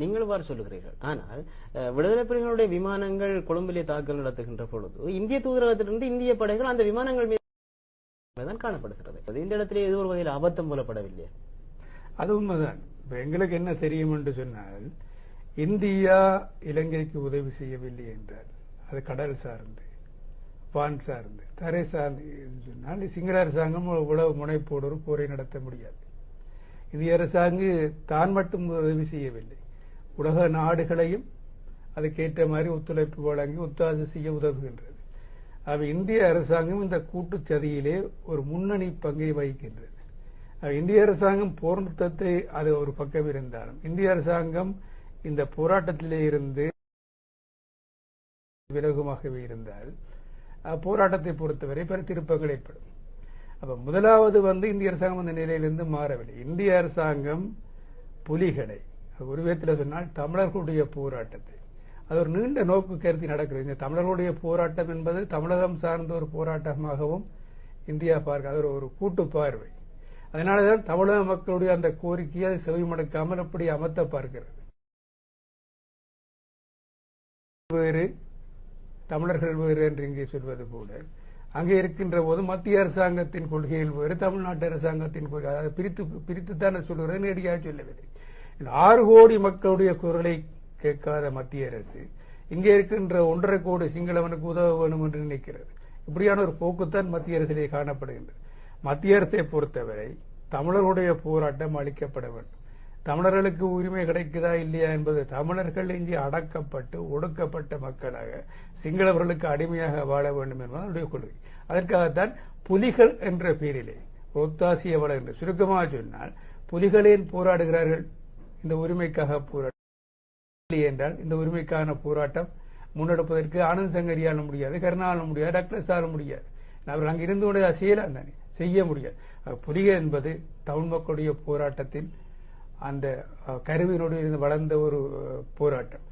நீங்கள் இவ்வாறு சொல்லுகிறீர்கள். ஆனால் விடுதலை புலிகளுடைய விமானங்கள் கொழும்பிலே தாக்கல் நடத்துகின்ற பொழுது இந்திய தூதரகத்திலிருந்து இந்திய படைகள் அந்த விமானங்கள் மீது தான் காணப்படுகிறது. இந்த இடத்திலே ஏதோ ஒரு வகையில் அபத்தம் போலப்படவில்லை அது உண்மைதான். இப்ப எங்களுக்கு என்ன தெரியும் என்று சொன்னால் இந்தியா இலங்கைக்கு உதவி செய்யவில்லை என்றால் அது கடல் சார்ந்து வான் சார்ந்து தரை சார்ந்து என்று சொன்னால் சிங்கள அரசாங்கம் உளவு முனைப்போடு ஒரு போரை நடத்த முடியாது. இந்திய அரசாங்கம் தான் மட்டும் உதவி செய்யவில்லை. உலக நாடுகளையும் அதுக்கேற்ற மாதிரி ஒத்துழைப்பு வழங்கி ஒத்தாசை செய்ய உதவுகின்றது. அவை இந்திய அரசாங்கம் இந்த கூட்டுச் சதியிலே ஒரு முன்னணி பங்கை வகிக்கின்றது. இந்திய அரசாங்கம் போர் நிறுத்தத்தை அது ஒரு பக்கம் இருந்தாலும் இந்திய அரசாங்கம் இந்த போராட்டத்திலே இருந்து விலகுமாகவே இருந்தால் போராட்டத்தை பொறுத்தவரை பெரு திருப்பங்கள் ஏற்படும். அப்ப முதலாவது வந்து இந்திய அரசாங்கம் அந்த நிலையிலிருந்து மாறவில்லை. இந்திய அரசாங்கம் புலிகளை ஒரு விதத்தில் சொன்னால் தமிழர்களுடைய போராட்டத்தை. அது ஒரு நீண்ட நோக்கு கருத்தி நடக்கிறது. இந்த தமிழர்களுடைய போராட்டம் என்பது தமிழகம் சார்ந்த ஒரு போராட்டமாகவும் இந்தியா பார்க்க அது ஒரு- கூட்டு பார்வை. அதனாலதான் தமிழக மக்களுடைய அந்த கோரிக்கையை செவி செவிமடுக்காமல் அப்படி அமர்த்த பார்க்கிறது. வேறு தமிழர்கள் வேறு என்று இங்கே சொல்வது போல அங்கே இருக்கின்ற போது மத்திய அரசாங்கத்தின் கொள்கைகள் வேறு தமிழ்நாட்டு அரசாங்கத்தின் கொள்கை. அதாவது பிரித்து பிரித்துத்தான் சொல்கிறது நேரடியாக சொல்லவில்லை. ஆறு கோடி மக்களுடைய குரலை கேட்காத மத்திய அரசு இங்கே இருக்கின்ற ஒன்றரை கோடி சிங்களவனுக்கு உதவ வேண்டும் என்று நினைக்கிறது. இப்படியான ஒரு போக்குத்தான் மத்திய அரசிலே காணப்படுகின்றது. மத்திய அரசை பொறுத்தவரை தமிழர்களுடைய போராட்டம் அளிக்கப்பட வேண்டும். தமிழர்களுக்கு உரிமை கிடைக்குதா இல்லையா என்பது தமிழர்கள் இங்கே அடக்கப்பட்டு ஒடுக்கப்பட்ட மக்களாக சிங்களவர்களுக்கு அடிமையாக வாழ வேண்டும் என்பது கொள்கை. அதற்காகத்தான் புலிகள் என்ற பெயரிலே ஒத்தாசிய வள என்று சுருக்கமாக சொன்னால் புலிகளேன் போராடுகிறார்கள். இந்த உரிமைக்காக போராட்டம். இல்லை என்றால் இந்த உரிமைக்கான போராட்டம் முன்னெடுப்பதற்கு ஆனந்த் சங்கரியால முடியாது கருணாலும் முடியாது டக்ளஸால முடியாது. அவர் அங்கே இருந்து கொண்டு செய்யலாம் தானே செய்ய முடியாது. புதிய புலிக என்பது தமிழ் மக்களுடைய போராட்டத்தின் அந்த கருவியினுடைய வளர்ந்த ஒரு போராட்டம்.